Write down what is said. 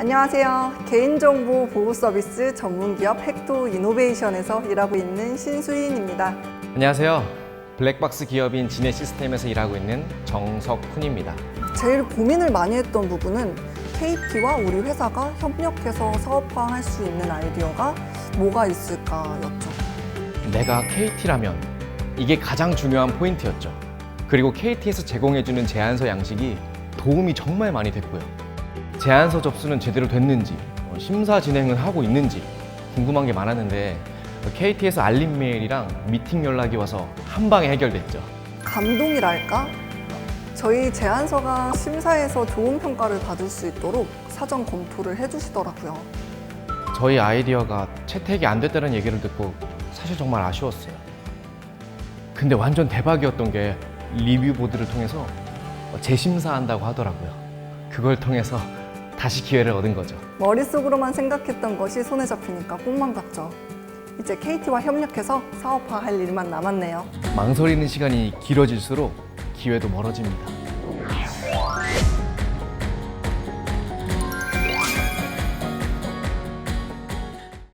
안녕하세요. 개인정보 보호 서비스 전문기업 획도 이노베이션에서 일하고 있는 신수인입니다. 안녕하세요. 블랙박스 기업인 진해 시스템에서 일하고 있는 정석훈입니다. 제일 고민을 많이 했던 부분은 KT와 우리 회사가 협력해서 사업화할 수 있는 아이디어가 뭐가 있을까였죠. 내가 KT라면 이게 가장 중요한 포인트였죠. 그리고 KT에서 제공해주는 제안서 양식이 도움이 정말 많이 됐고요. 제안서 접수는 제대로 됐는지, 어, 심사 진행은 하고 있는지 궁금한 게 많았는데 KT에서 알림 메일이랑 미팅 연락이 와서 한 방에 해결됐죠. 감동이랄까? 저희 제안서가 심사에서 좋은 평가를 받을 수 있도록 사전 검토를 해주시더라고요. 저희 아이디어가 채택이 안 됐다는 얘기를 듣고 사실 정말 아쉬웠어요. 근데 완전 대박이었던 게 리뷰 보드를 통해서 재심사한다고 하더라고요. 그걸 통해서 다시 기회를 얻은 거죠. 머릿속으로만 생각했던 것이 손에 잡히니까 꿈만 같죠. 이제 KT와 협력해서 사업화할 일만 남았네요. 망설이는 시간이 길어질수록 기회도 멀어집니다.